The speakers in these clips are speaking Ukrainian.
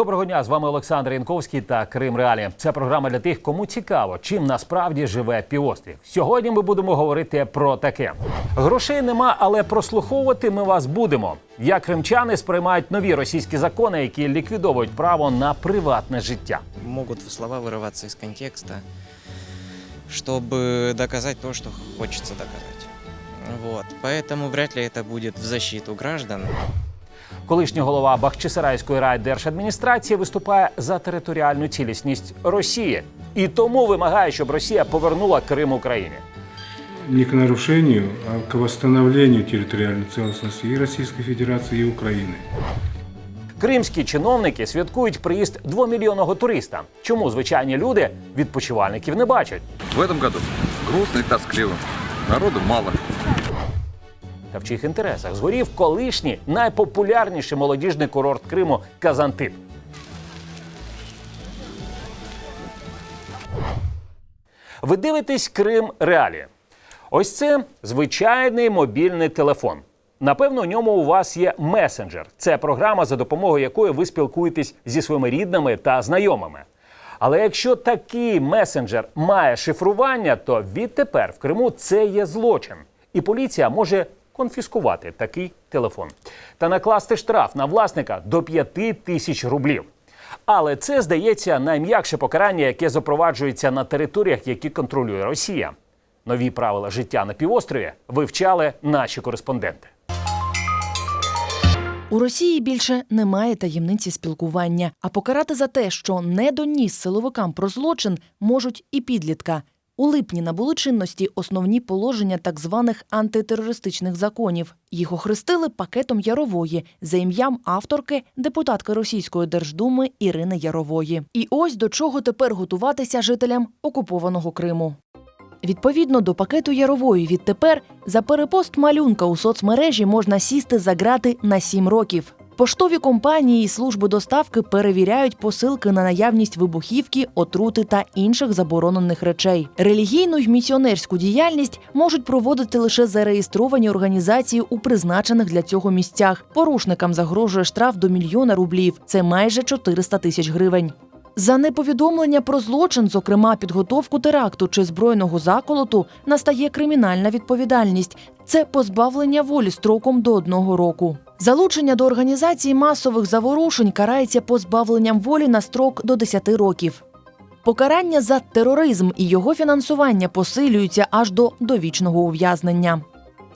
Доброго дня, з вами Олександр Янковський та Крим Реалі. Це програма для тих, кому цікаво, чим насправді живе півострів. Сьогодні ми будемо говорити про таке: грошей нема, але прослуховувати ми вас будемо. Як кримчани сприймають нові російські закони, які ліквідовують право на приватне життя. могут слова вырываться из контекста, чтобы доказать то, что хочется доказать. Вот. Поэтому вряд ли это будет в защиту граждан. Колишній голова Бахчисарайської райдержадміністрації виступає за територіальну цілісність Росії і тому вимагає, щоб Росія повернула Крим Україні. не к нарушению, а к восстановлению территориальной целостности и Российской Федерации, и Украины. Кримські чиновники святкують приїзд двомільйонного туриста. Чому звичайні люди відпочивальників не бачать? В этом году грустно и тоскливо. Народу мало. Та в чиїх інтересах згорів колишній найпопулярніший молодіжний курорт Криму Казантип. Ви дивитесь Крим Реалі. Ось це звичайний мобільний телефон. Напевно, у ньому у вас є месенджер. Це програма, за допомогою якої ви спілкуєтесь зі своїми рідними та знайомими. Але якщо такий месенджер має шифрування, то відтепер в Криму це є злочин, і поліція може конфіскувати такий телефон та накласти штраф на власника до 5 тисяч рублів. Але це здається найм'якше покарання, яке запроваджується на територіях, які контролює Росія. Нові правила життя на півострові вивчали наші кореспонденти. У Росії більше немає таємниці спілкування, а покарати за те, що не доніс силовикам про злочин, можуть і підлітка. У липні набули чинності основні положення так званих антитерористичних законів. Їх охрестили пакетом Ярової за ім'ям авторки, депутатки Російської держдуми Ірини Ярової. І ось до чого тепер готуватися жителям окупованого Криму. Відповідно до пакету Ярової відтепер за перепост малюнка у соцмережі можна сісти за грати на 7 років. Поштові компанії і служби доставки перевіряють посилки на наявність вибухівки, отрути та інших заборонених речей. Релігійну й місіонерську діяльність можуть проводити лише зареєстровані організації у призначених для цього місцях. Порушникам загрожує штраф до мільйона рублів. Це майже 400 тисяч гривень. За неповідомлення про злочин, зокрема підготовку теракту чи збройного заколоту, настає кримінальна відповідальність. Це позбавлення волі строком до одного року. Залучення до організації масових заворушень карається позбавленням волі на строк до 10 років. Покарання за тероризм і його фінансування посилюються аж до довічного ув'язнення.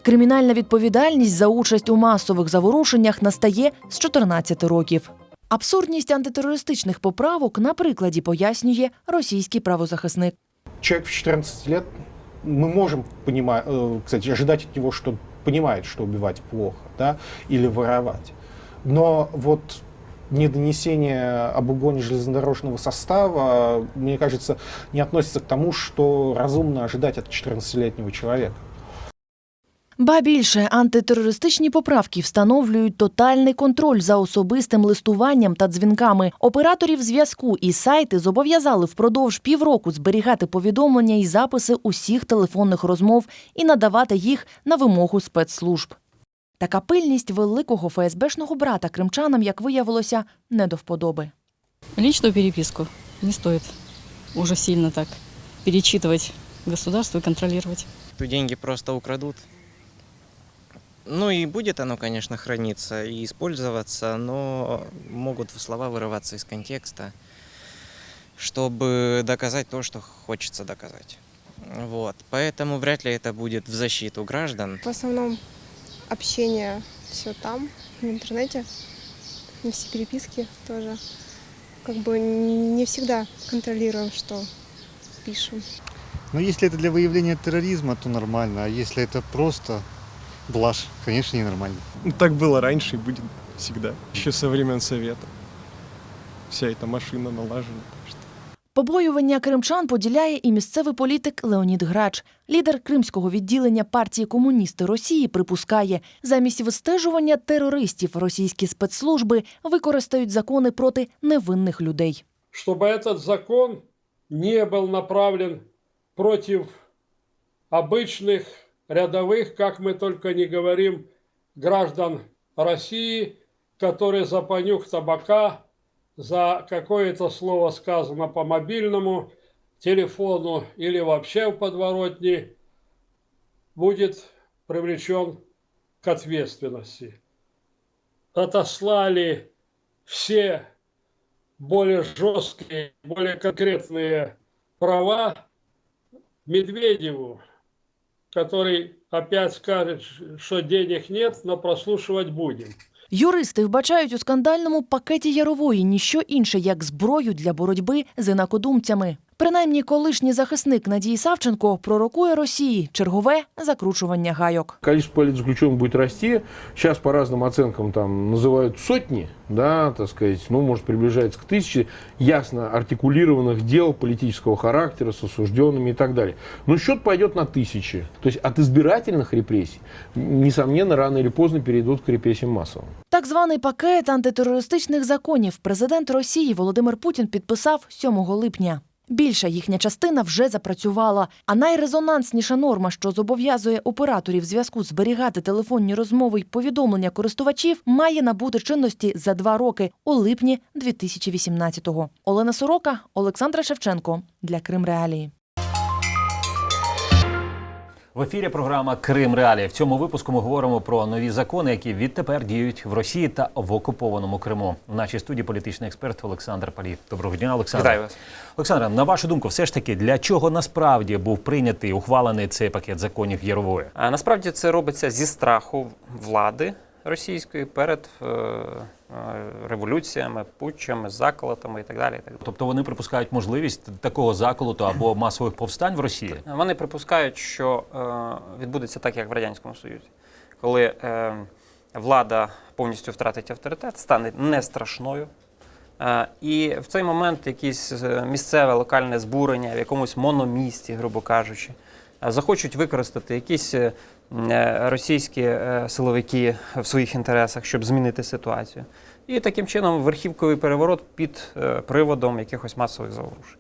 Кримінальна відповідальність за участь у масових заворушеннях настає з 14 років. Абсурдність антитерористичних поправок на прикладі пояснює російський правозахисник. человек в 14 лет, мы можем э, кстати, ожидать него, что он понимает, что убивать плохо, да, или воровать. Но вот недонесение об угоне железнодорожного состава, мне кажется, не относится к тому, что разумно ожидать от 14-летнего человека. Ба більше антитерористичні поправки встановлюють тотальний контроль за особистим листуванням та дзвінками. Операторів зв'язку і сайти зобов'язали впродовж півроку зберігати повідомлення і записи усіх телефонних розмов і надавати їх на вимогу спецслужб. Така пильність великого ФСБшного брата кримчанам, як виявилося, не до вподоби. Личную переписку не стоит уже сильно так перечитывать государство и контролировать. Деньги просто украдут. Ну и будет оно, конечно, храниться и использоваться, но могут слова вырываться из контекста, чтобы доказать то, что хочется доказать. Вот. Поэтому вряд ли это будет в защиту граждан. В основном общение все там, в интернете, и все переписки тоже. Как бы не всегда контролируем, что пишем. Но если это для выявления терроризма, то нормально. А если это просто блажь, конечно, ненормально. Ну, Так было раньше и будет всегда. Еще со времен Совета. Вся эта машина налажена. так что Побоювання кримчан поділяє і місцевий політик Леонід Грач. Лідер кримського відділення партії комуністи Росії припускає, замість вистежування терористів російські спецслужби використають закони проти невинних людей. чтобы этот закон не был направлен против обычных, рядовых, как мы только не говорим, граждан России, которые за понюх табака за какое-то слово сказано по мобильному телефону или вообще в подворотне, будет привлечен к ответственности. Отослали все более жесткие, более конкретные права Медведеву, который опять скажет, что денег нет, но прослушивать будем. Юристи вбачають у скандальному пакеті Ярової ніщо інше як зброю для боротьби з інакодумцями. Принаймні, колишній захисник Надії Савченко пророкує Росії чергове закручування гайок. Количество политзаключенных будет расти. Сейчас по разным оценкам там называют сотни, да, так сказать, ну, может, приближается к тысяче ясно артикулированных дел политического характера с осужденными и так далее. Но счет пойдет на тысячи. То есть от избирательных репрессий, несомненно, рано или поздно перейдут к репрессиям массовым. Так званий пакет антитерористичних законів президент Росії Володимир Путін підписав 7 липня. Більша їхня частина вже запрацювала. А найрезонансніша норма, що зобов'язує операторів зв'язку зберігати телефонні розмови й повідомлення користувачів, має набути чинності за два роки у липні 2018-го. Олена Сорока, Олександра Шевченко для Крим Реалії. В ефірі програма Крим Реалії. В цьому випуску ми говоримо про нові закони, які відтепер діють в Росії та в окупованому Криму. В нашій студії політичний експерт Олександр Палі. Доброго дня, Олександр. Вітаю вас. Олександр, на вашу думку, все ж таки для чого насправді був прийнятий ухвалений цей пакет законів Ярової? А насправді це робиться зі страху влади російської перед е, е, революціями, путчами, заколотами і так далі. І так далі. Тобто вони припускають можливість такого заколоту або масових повстань в Росії? Вони припускають, що е, відбудеться так, як в Радянському Союзі, коли влада повністю втратить авторитет, стане не страшною. І в цей момент якесь місцеве локальне збурення в якомусь мономісті, грубо кажучи, захочуть використати якісь російські е, силовики в своїх інтересах, щоб змінити ситуацію. І таким чином верхівковий переворот під е, приводом якихось масових заворушень.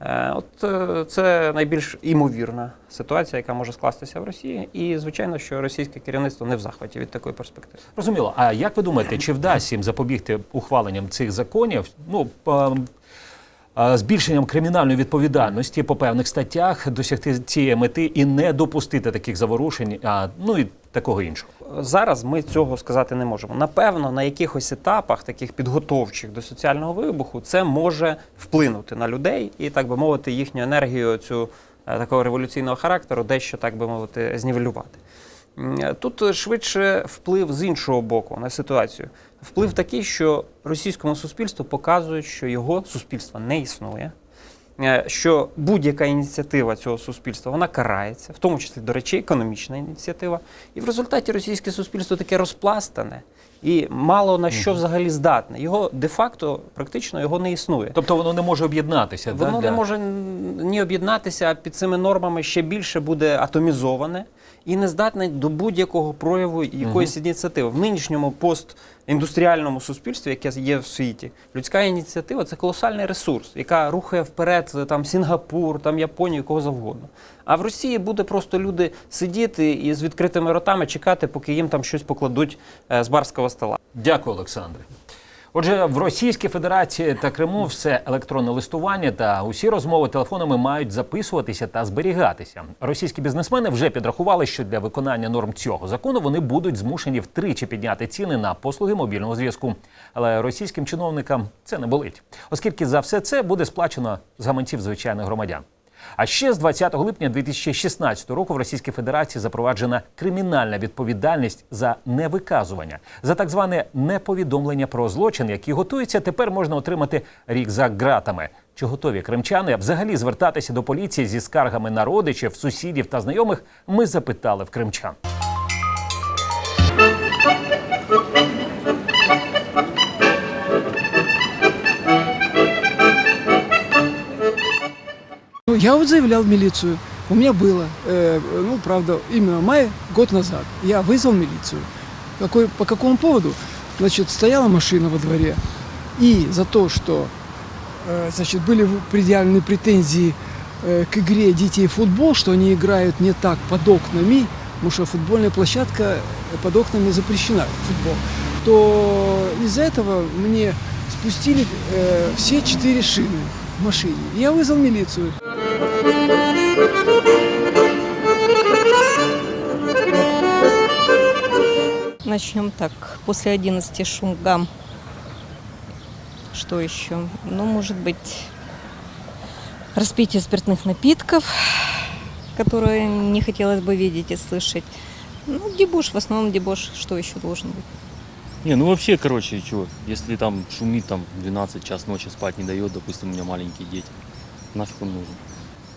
Е, От е, це найбільш імовірна ситуація, яка може скластися в Росії. І звичайно, що російське керівництво не в захваті від такої перспективи. Розуміло. А як ви думаєте, чи вдасться їм запобігти ухваленням цих законів? Ну збільшенням кримінальної відповідальності по певних статтях досягти цієї мети і не допустити таких заворушень, а ну і такого іншого. Зараз ми цього сказати не можемо. Напевно, на якихось етапах, таких підготовчих до соціального вибуху, це може вплинути на людей і, так би мовити, їхню енергію цю е, такого революційного характеру, дещо так би мовити, знівелювати. Тут швидше вплив з іншого боку на ситуацію. Вплив такий, що російському суспільству показують, що його суспільства не існує. е, Що будь-яка ініціатива цього суспільства вона карається, в тому числі, до речі, економічна ініціатива. І в результаті російське суспільство таке розпластане і мало на що взагалі здатне. Його де-факто практично його не існує. Тобто воно не може об'єднатися. Воно да, не для- може ні об'єднатися, а під цими нормами ще більше буде атомізоване і не здатне до будь-якого прояву якоїсь ініціативи. В нинішньому постіндустріальному суспільстві, яке є в світі, людська ініціатива це колосальний ресурс, яка рухає вперед там Сінгапур, там Японію, кого завгодно. А в Росії буде просто люди сидіти і з відкритими ротами чекати, поки їм там щось покладуть е, з барського стола. Дякую, Олександре. Отже, в Російській Федерації та Криму все електронне листування та усі розмови телефонами мають записуватися та зберігатися. Російські бізнесмени вже підрахували, що для виконання норм цього закону вони будуть змушені втричі підняти ціни на послуги мобільного зв'язку. Але російським чиновникам це не болить, оскільки за все це буде сплачено з гаманців звичайних громадян. А ще з 20 липня 2016 року в Російській Федерації запроваджена кримінальна відповідальність за невиказування за так зване неповідомлення про злочин, який готується. Тепер можна отримати рік за ґратами. Чи готові кримчани взагалі звертатися до поліції зі скаргами на родичів, сусідів та знайомих? Ми запитали в кримчан. Я вот заявлял в милицию. У меня было, э, ну, правда, именно в мае, год назад. Я вызвал милицию. Какой, по какому поводу? Значит, стояла машина во дворе. И за то, что, э, значит, были предъявлены претензии э, к игре детей в футбол, что они играют не так под окнами, потому что футбольная площадка э, под окнами запрещена, футбол, то из-за этого мне спустили э, все четыре шины в машине. Я вызвал милицию. Начнем так. После 11 шум гам. Что еще? Ну, может быть, распитие спиртных напитков, которые не хотелось бы видеть и слышать. Ну, дебош, в основном дебош. Что еще должен быть? Не, ну вообще, короче, что, если там шумит, там 12 час ночи спать не дает, допустим, у меня маленькие дети, нафиг он нужен?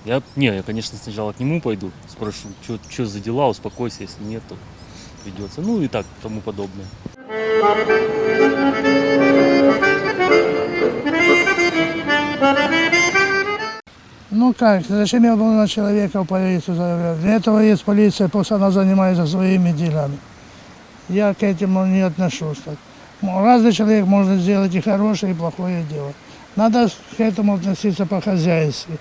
Я, не, я, конечно, сначала к нему пойду, спрошу, что за дела, успокойся, если нет, то придется. Ну и так, тому подобное. Ну как, зачем я был на человека в полицию заявлять? Для этого есть полиция, пусть она занимается своими делами. Я к этому не отношусь так. Разный человек может сделать и хорошее, и плохое дело. Надо к этому относиться по-хозяйски.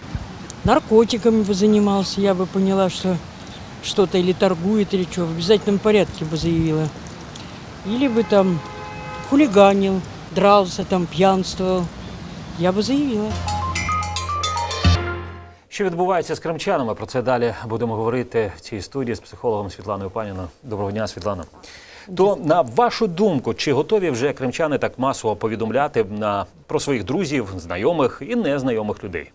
наркотиками бы занимался, я бы поняла, что что-то или торгует, или что, в обязательном порядке бы заявила. Или бы там хулиганил, дрался, там пьянствовал. Я бы заявила. Що відбувається з кримчанами? Про це далі будемо говорити в цій студії з психологом Світланою Паніною. Доброго дня, Світлана. То на вашу думку, чи готові вже кримчани так масово повідомляти на про своїх друзів, знайомих і незнайомих людей?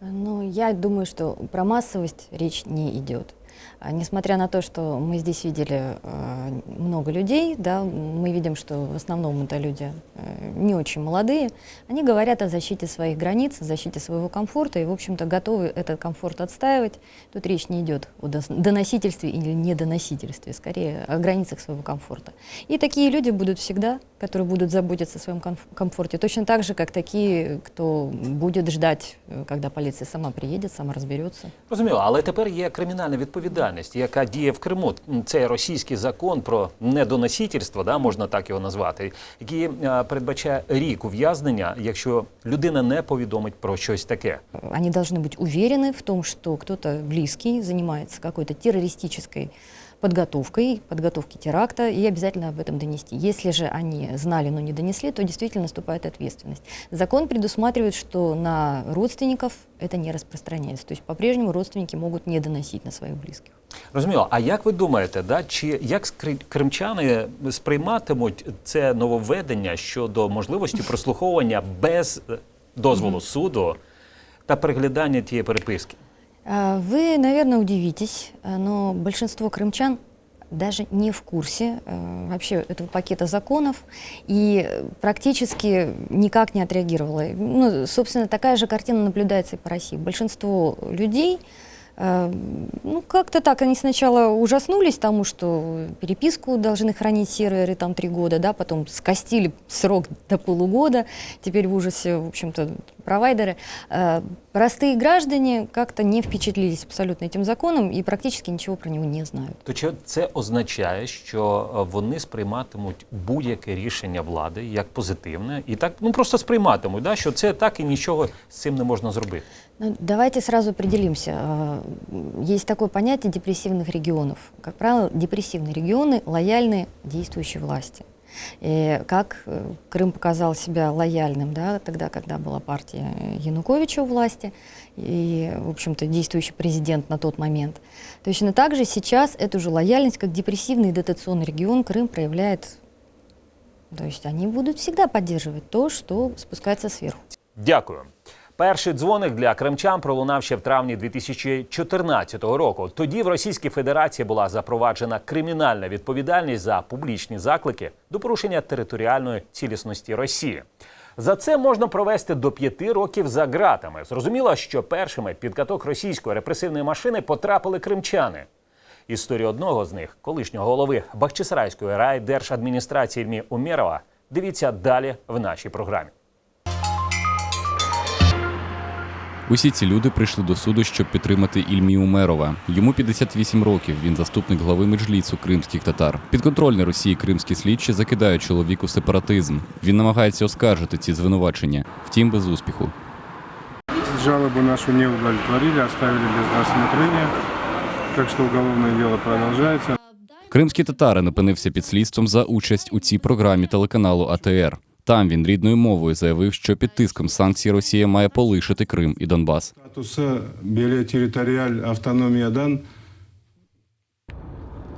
Ну, я думаю, что про массовость речь не идет. А, Несмотря на то, что мы здесь видели э, много людей, да, мы видим, что в основном это люди э, не очень молодые, они говорят о защите своих границ, о защите своего комфорта и, в общем-то, готовы этот комфорт отстаивать. Тут речь не идет о дос- доносительстве или недоносительстве, скорее о границах своего комфорта. И такие люди будут всегда, которые будут заботиться о своем комф- комфорте, точно так же, как такие, кто будет ждать, э, когда полиция сама приедет, сама разберется. Розуміло, але тепер є кримінальна відповідальність, яка діє в Криму. Це російський закон про недоносительство, да, можна так його назвати, який е, передбачає рік ув'язнення, якщо людина не повідомить про щось таке. Они должны быть уверены в том, что кто-то близкий занимается какой-то террористической подготовкой, подготовки теракта, и обязательно об этом донести. Если же они знали, но не донесли, то действительно наступает ответственность. Закон предусматривает, что на родственников это не распространяется. То есть по-прежнему родственники могут не доносить на своих близких. Розуміло. А як ви думаєте, да, чи як кримчани сприйматимуть це нововведення щодо можливості прослуховування без е, дозволу суду та переглядання тієї переписки? А, Вы, наверное, удивитесь, а, но большинство крымчан даже не в курсе э, вообще этого пакета законов и э, практически никак не отреагировало. Ну, собственно, такая же картина наблюдается и по России. Большинство людей э, ну, как-то так, они сначала ужаснулись тому, что переписку должны хранить серверы там три года, да, потом скостили срок до полугода, теперь в ужасе, в общем-то, провайдеры. Э, Простые граждане как-то не впечатлились абсолютно этим законом и практически ничего про него не знают. То чи це означає, що е, вони сприйматимуть будь-яке рішення влади як позитивне, і так ну просто сприйматимуть, да, що це так і нічого з цим не можна зробити. Ну, давайте сразу определимся. А, Есть такое понятие депрессивных регионов. Как правило, депрессивные регионы лояльны действующей власти. И как э, Крым показал себя лояльным да, тогда, когда была партия Януковича у власти и, в общем-то, действующий президент на тот момент. Точно так же сейчас эту же лояльность, как депрессивный дотационный регион, Крым проявляет. То есть они будут всегда поддерживать то, что спускается сверху. Дякую. Перший дзвоник для кримчан пролунав ще в травні 2014 року. Тоді в Російській Федерації була запроваджена кримінальна відповідальність за публічні заклики до порушення територіальної цілісності Росії. За це можна провести до п'яти років за ґратами. Зрозуміло, що першими під каток російської репресивної машини потрапили кримчани. Історію одного з них, колишнього голови Бахчисарайської райдержадміністрації Ільмі Умєрова, дивіться далі в нашій програмі. Усі ці люди прийшли до суду, щоб підтримати Ільмі Умерова. Йому 58 років. Він заступник глави меджліцу кримських татар. Підконтрольні Росії кримські слідчі закидають чоловіку сепаратизм. Він намагається оскаржити ці звинувачення, втім без успіху. Жалобу нашу не удовлетворили, оставили без рассмотрения. Так что уголовное дело продолжается. Кримський татарин опинився під слідством за участь у цій програмі телеканалу АТР. Там він рідною мовою заявив, що під тиском санкцій Росія має полишити Крим і Донбас. Статуса биотерриториаль автономия дан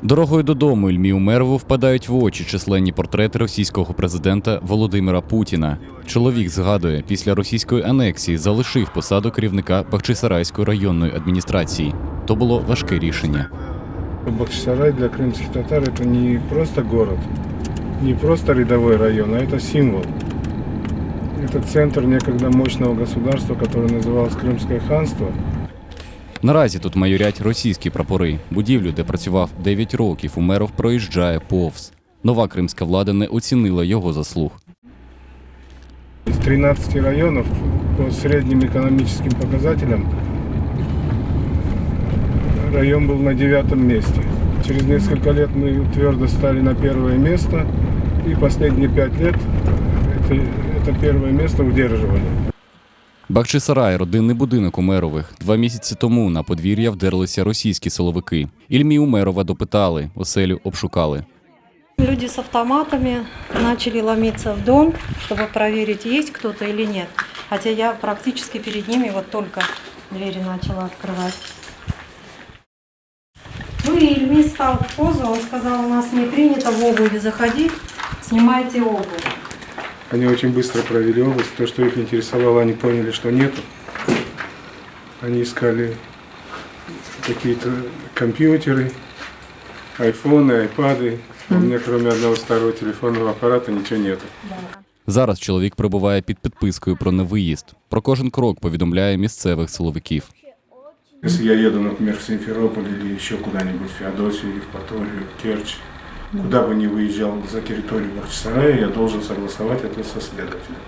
Дорогою додому Ільмі Умерову впадають в очі численні портрети російського президента Володимира Путіна. Чоловік згадує, після російської анексії залишив посаду керівника Бахчисарайської районної адміністрації. То було важке рішення. Бахчисарай для крымских татар это не просто город, не просто рядовой район, а это символ. Это центр некогда мощного государства, которое называлось Крымское ханство. Наразі тут майорять російські прапори. Будівлю, де працював 9 років, Умеров проїжджає повз. Нова кримська влада не оцінила його заслуг. Из 13 районов по средним экономическим показателям район был на девятом месте. Через несколько лет мы твердо стали на первое место, и последние пять лет это, это первое место удерживали. Бахчисарай – родинний будинок Умерових. Два місяці тому на подвір'я вдерлися російські силовики. Ільмі Умерова допитали, оселю обшукали. Люди с автоматами начали ломиться в дом, чтобы проверить, есть кто-то или нет. Хотя я практически перед ними вот только двери начала открывать. Ну и Ильми стал в позу, он сказал, у нас не принято в обуви заходить, снимайте обувь. Они очень быстро провели область. То, что их интересовало, они поняли, что нету. Они искали какие-то компьютеры, айфоны, айпады. У меня кроме одного старого телефонного аппарата ничего нету. Зараз чоловік перебуває під підпискою про невиїзд. Про кожен крок повідомляє місцевих силовиків. Если я еду, например, в Симферополь или еще куда-нибудь, в Феодосию, Евпаторию, Керчь, куда бы ни выезжал за территорию Бахчисарая, я должен согласовать это со следователем.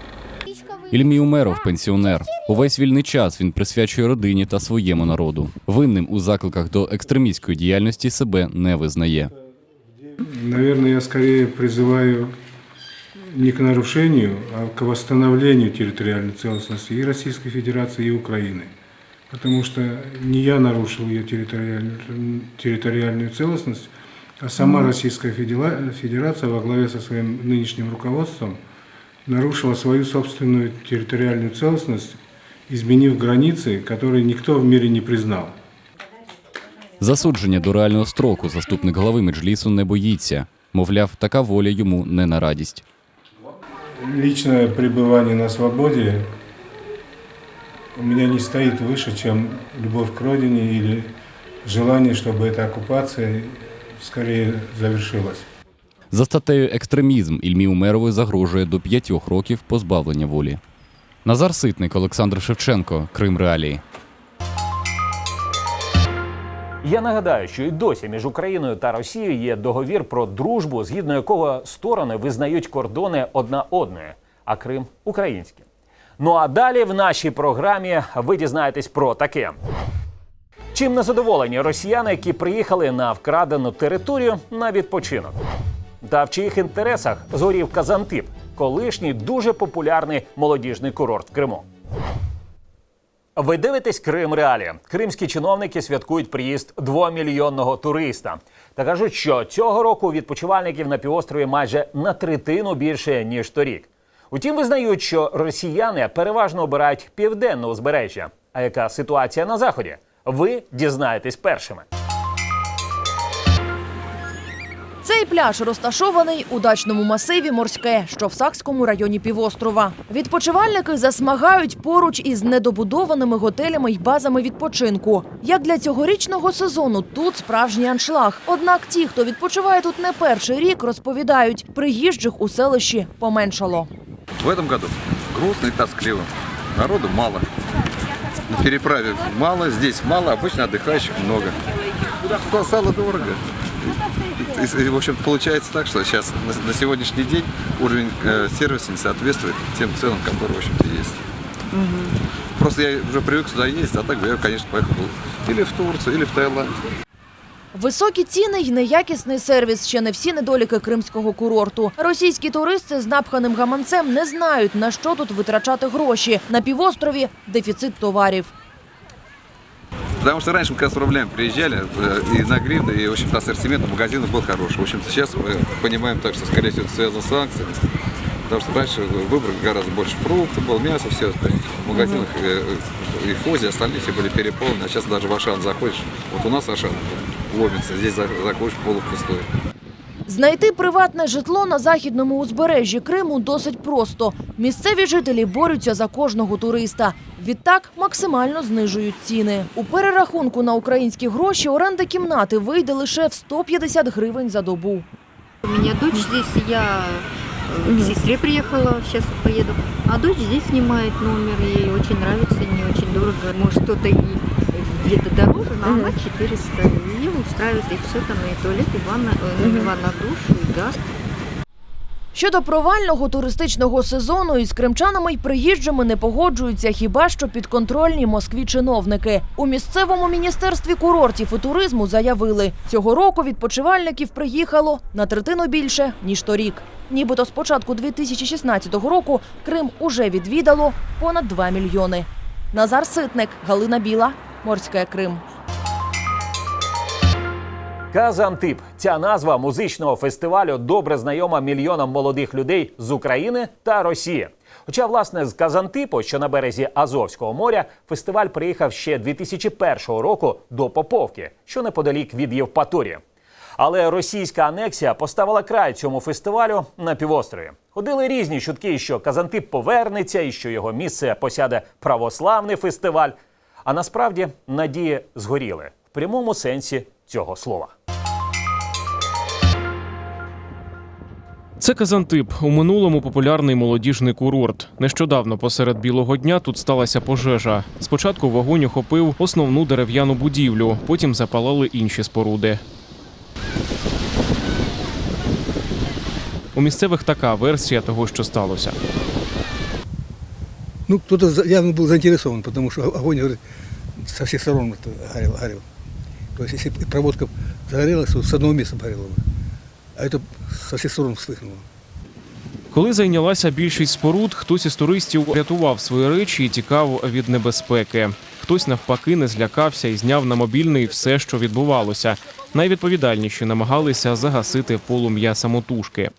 Ільмій Умеров – пенсіонер. Увесь вільний час він присвячує родині та своєму народу. Винним у закликах до екстремістської діяльності себе не визнає. Наверное, я скорее призываю не к нарушению, а к восстановлению территориальной целостности и Российской Федерации, и Украины. Потому что не я нарушил ее территориальную, территориальную целостность, а сама Российская Федела- Федерация во главе со своим нынешним руководством нарушила свою собственную территориальную целостность, изменив границы, которые никто в мире не признал. Засудження до реального строку заступник глави Меджлісу не боїться. Мовляв, така воля йому не на радість. Личное пребывание на свободе у меня не стоит выше, чем любовь к родине или желание, чтобы эта оккупация скорее завершилась. За статтею екстремізм Ільмі Умерової загрожує до п'ятьох років позбавлення волі. Назар Ситник, Олександр Шевченко, Крим Реалії. Я нагадаю, що і досі між Україною та Росією є договір про дружбу, згідно якого сторони визнають кордони одна одної, а Крим український. Ну а далі в нашій програмі ви дізнаєтесь про таке. Чим незадоволені росіяни, які приїхали на вкрадену територію на відпочинок? Та в чиїх інтересах згорів Казантип, колишній дуже популярний молодіжний курорт в Криму. Ви дивитесь Крим Реалі. Кримські чиновники святкують приїзд двомільйонного туриста. Та кажуть, що цього року відпочивальників на півострові майже на третину більше ніж торік. Утім, визнають, що росіяни переважно обирають південне узбережжя. А яка ситуація на заході? Ви дізнаєтесь першими. Цей пляж розташований у дачному масиві Морське, що в Сакському районі півострова. Відпочивальники засмагають поруч із недобудованими готелями й базами відпочинку. Як для цьогорічного сезону тут справжній аншлаг. Однак ті, хто відпочиває тут не перший рік, розповідають, приїжджих у селищі поменшало. В этом году грустно и тоскливо. Народу мало. На переправе мало, здесь мало, обычно отдыхающих много. Сало дорого. И, и, в общем, получается так, что сейчас на, на сегодняшний день уровень э, сервиса не соответствует тем ценам, которые, в общем-то, есть. Просто я уже привык сюда ездить, а так бы я, конечно, поехал был или в Турцию, или в Таиланд. Високі ціни й неякісний сервіс ще не всі недоліки кримського курорту. Російські туристи з напханим гаманцем не знають, на що тут витрачати гроші. На півострові дефіцит товарів. Потому что раньше мы когда с рублями приезжали, э, и на гривны, и, в общем-то, ассортимент у магазинов был хороший. В общем-то, сейчас мы понимаем так, что, скорее всего, это связано с санкциями. Потому что раньше выбор гораздо больше фруктов был, мясо, все. То есть в магазинах э, э, и в Хозе, остальные все были переполнены. А сейчас даже в Ашан заходишь. Вот у нас Ашан ломится, здесь за- заходишь полупустой. Знайти приватне житло на західному узбережжі Криму досить просто. Місцеві жителі борються за кожного туриста. Відтак максимально знижують ціни. У перерахунку на українські гроші оренда кімнати вийде лише в 150 гривень за добу. У меня дочь здесь, я э, к сестре приехала, сейчас поеду. А дочь здесь снимает номер, ей очень нравится, не очень дорого. Может, кто-то и где-то дороже, но она 400. Ее устраивает и все там, и туалет, и ванна, ну, не ванна, душ, и газ. Щодо провального туристичного сезону із кримчанами й приїжджими не погоджуються хіба що підконтрольні Москві чиновники. У місцевому міністерстві курортів і туризму заявили, цього року відпочивальників приїхало на третину більше ніж торік. Нібито з початку 2016 року Крим уже відвідало понад 2 мільйони. Назар Ситник, Галина Біла, Морська Крим. Казантип. Ця назва музичного фестивалю добре знайома мільйонам молодих людей з України та Росії. Хоча, власне, з Казантипу, що на березі Азовського моря, фестиваль приїхав ще 2001 року до Поповки, що неподалік від Євпаторії. Але російська анексія поставила край цьому фестивалю на півострові. Ходили різні чутки, що Казантип повернеться і що його місце посяде православний фестиваль. А насправді надії згоріли в прямому сенсі цього слова. Це Казантип. У минулому популярний молодіжний курорт. Нещодавно посеред білого дня тут сталася пожежа. Спочатку вогонь охопив основну дерев'яну будівлю, потім запалали інші споруди. У місцевих така версія того, що сталося. Ну, кто-то за- явно был заинтересован, потому что огонь говорит, со всех сторон это горел, горел. То есть, если б проводка загорелась, то с одного места горела бы. А это со всех сторон вспыхнуло. Коли зайнялася більшість споруд, хтось із туристів рятував свої речі і тікав від небезпеки. Хтось навпаки не злякався і зняв на мобільний все, що відбувалося. Найвідповідальніші намагалися загасити полум'я самотужки.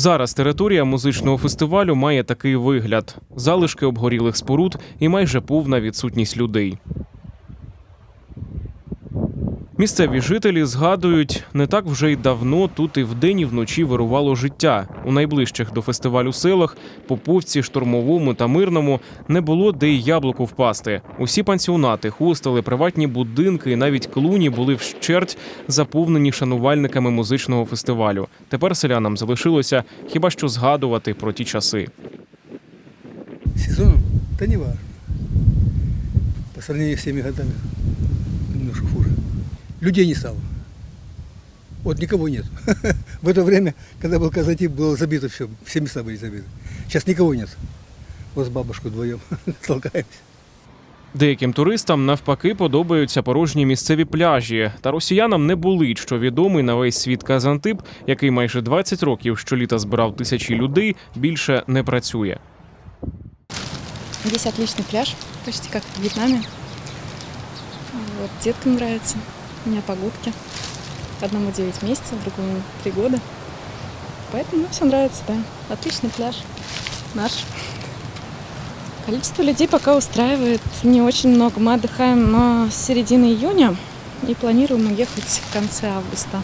Зараз територія музичного фестивалю має такий вигляд: залишки обгорілих споруд і майже повна відсутність людей. Місцеві жителі згадують, не так вже й давно тут і вдень, і вночі вирувало життя. У найближчих до фестивалю селах Поповці, Штурмовому та Мирному не було де й яблуку впасти. Усі пансіонати, хостели, приватні будинки і навіть клуні були вщерть заповнені шанувальниками музичного фестивалю. Тепер селянам залишилося хіба що згадувати про ті часи. Сезоном? Да не важно. По сравнению с теми годами Людей не стало. Вот никого нет. В это время, когда был Казатип, было забито все. Все места были забиты. Сейчас никого нет. Вот с бабушкой вдвоем толкаемся. Деяким туристам навпаки подобаються порожні місцеві пляжі. Та росіянам не болить, що відомий на весь світ Казантип, який майже 20 років щоліта збирав тисячі людей, більше не працює. Здесь отличный пляж, почти как в Вьетнаме. Вот, деткам нравится. У меня погодки. Одному 9 месяцев, другому 3 года. Поэтому все нравится, да. Отличный пляж. Наш. Количество людей пока устраивает не очень много. Мы отдыхаем а, с середины июня и планируем уехать в конце августа.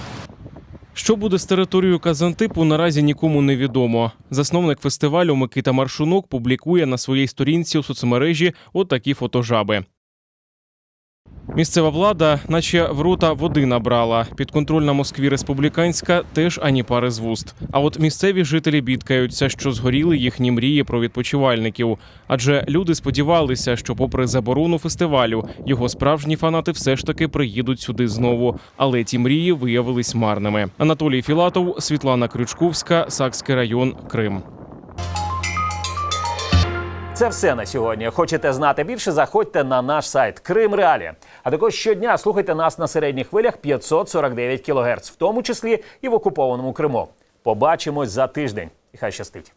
Що буде з територією Казантипу, наразі нікому не відомо. Засновник фестивалю Микита Маршунок публікує на своїй сторінці у соцмережі отакі фотожаби. Місцева влада, наче в рота води набрала. Підконтрольна Москві республіканська теж ані пари з вуст. А от місцеві жителі бідкаються, що згоріли їхні мрії про відпочивальників. Адже люди сподівалися, що, попри заборону фестивалю, його справжні фанати все ж таки приїдуть сюди знову. Але ті мрії виявились марними. Анатолій Філатов, Світлана Крючковська, Сакський район, Крим. Це все на сьогодні. Хочете знати більше? Заходьте на наш сайт Крим Реалі. А також щодня слухайте нас на середніх хвилях 549 кГц, в тому числі і в окупованому Криму. Побачимось за тиждень. І хай щастить.